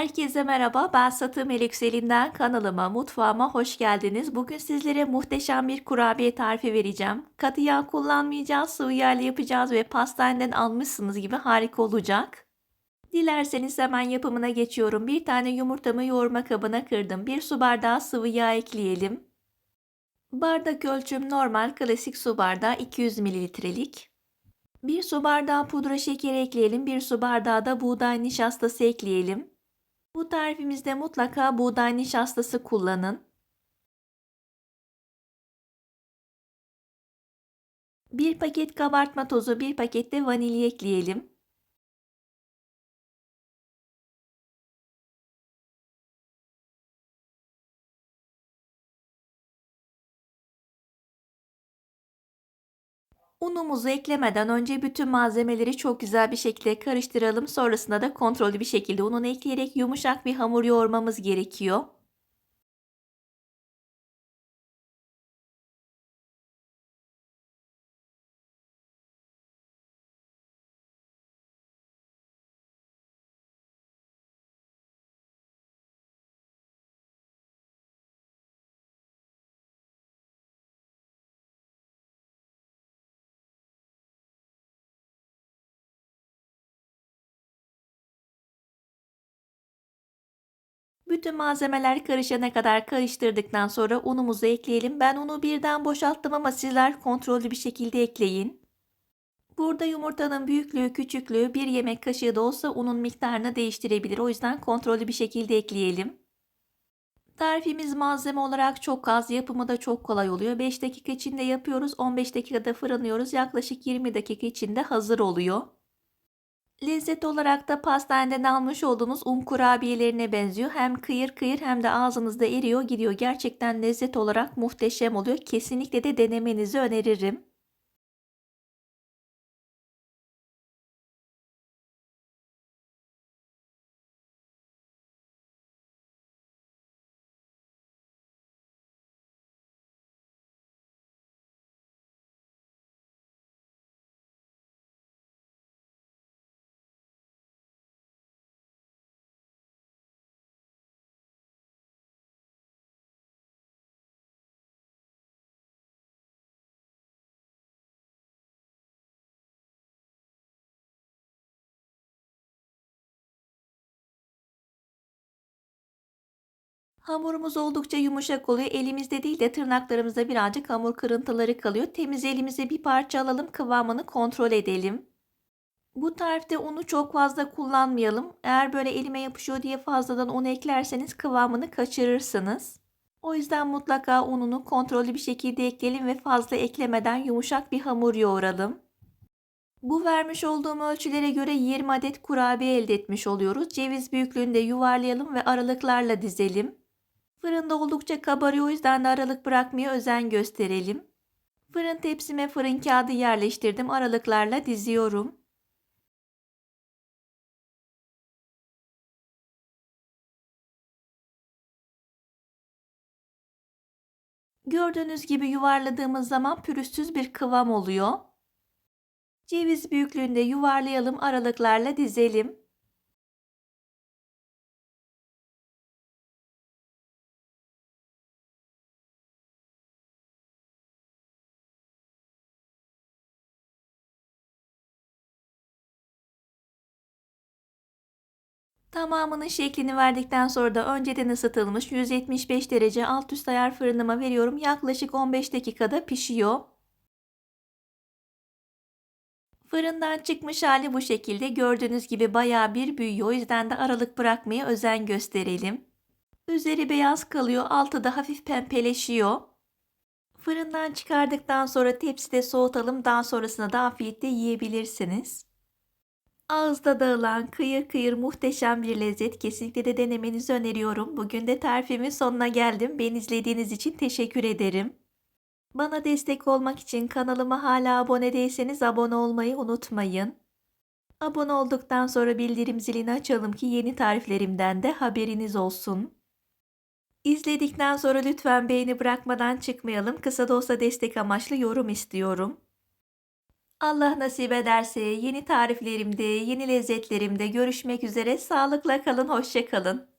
Herkese merhaba. Ben Satı Melükselinden kanalıma, mutfağıma hoş geldiniz. Bugün sizlere muhteşem bir kurabiye tarifi vereceğim. Katı yağ kullanmayacağız, sıvı yağ ile yapacağız ve pastaneden almışsınız gibi harika olacak. Dilerseniz hemen yapımına geçiyorum. Bir tane yumurtamı yoğurma kabına kırdım. Bir su bardağı sıvı yağ ekleyelim. Bardak ölçüm normal klasik su bardağı 200 mililitrelik. Bir su bardağı pudra şekeri ekleyelim. Bir su bardağı da buğday nişastası ekleyelim. Bu tarifimizde mutlaka buğday nişastası kullanın. Bir paket kabartma tozu, bir paket de vanilya ekleyelim. Unumuzu eklemeden önce bütün malzemeleri çok güzel bir şekilde karıştıralım. Sonrasında da kontrollü bir şekilde ununu ekleyerek yumuşak bir hamur yoğurmamız gerekiyor. Bütün malzemeler karışana kadar karıştırdıktan sonra unumuzu ekleyelim. Ben unu birden boşalttım ama sizler kontrollü bir şekilde ekleyin. Burada yumurtanın büyüklüğü, küçüklüğü bir yemek kaşığı da olsa unun miktarını değiştirebilir. O yüzden kontrollü bir şekilde ekleyelim. Tarifimiz malzeme olarak çok az, yapımı da çok kolay oluyor. 5 dakika içinde yapıyoruz, 15 dakikada fırınlıyoruz. Yaklaşık 20 dakika içinde hazır oluyor. Lezzet olarak da pastaneden almış olduğunuz un kurabiyelerine benziyor. Hem kıyır kıyır hem de ağzınızda eriyor gidiyor. Gerçekten lezzet olarak muhteşem oluyor. Kesinlikle de denemenizi öneririm. Hamurumuz oldukça yumuşak oluyor. Elimizde değil de tırnaklarımızda birazcık hamur kırıntıları kalıyor. Temiz elimize bir parça alalım, kıvamını kontrol edelim. Bu tarifte unu çok fazla kullanmayalım. Eğer böyle elime yapışıyor diye fazladan un eklerseniz kıvamını kaçırırsınız. O yüzden mutlaka ununu kontrollü bir şekilde ekleyelim ve fazla eklemeden yumuşak bir hamur yoğuralım. Bu vermiş olduğum ölçülere göre 20 adet kurabiye elde etmiş oluyoruz. Ceviz büyüklüğünde yuvarlayalım ve aralıklarla dizelim. Fırında oldukça kabarıyor o yüzden de aralık bırakmaya özen gösterelim. Fırın tepsime fırın kağıdı yerleştirdim. Aralıklarla diziyorum. Gördüğünüz gibi yuvarladığımız zaman pürüzsüz bir kıvam oluyor. Ceviz büyüklüğünde yuvarlayalım, aralıklarla dizelim. Tamamının şeklini verdikten sonra da önceden ısıtılmış 175 derece alt üst ayar fırınıma veriyorum. Yaklaşık 15 dakikada pişiyor. Fırından çıkmış hali bu şekilde. Gördüğünüz gibi bayağı bir büyüyor. O yüzden de aralık bırakmaya özen gösterelim. Üzeri beyaz kalıyor, altı da hafif pembeleşiyor. Fırından çıkardıktan sonra tepside soğutalım. Daha sonrasında da afiyetle yiyebilirsiniz. Ağızda dağılan kıyır kıyır muhteşem bir lezzet. Kesinlikle de denemenizi öneriyorum. Bugün de tarifimin sonuna geldim. Beni izlediğiniz için teşekkür ederim. Bana destek olmak için kanalıma hala abone değilseniz abone olmayı unutmayın. Abone olduktan sonra bildirim zilini açalım ki yeni tariflerimden de haberiniz olsun. İzledikten sonra lütfen beğeni bırakmadan çıkmayalım. Kısa da olsa destek amaçlı yorum istiyorum. Allah nasip ederse yeni tariflerimde, yeni lezzetlerimde görüşmek üzere. Sağlıkla kalın, hoşça kalın.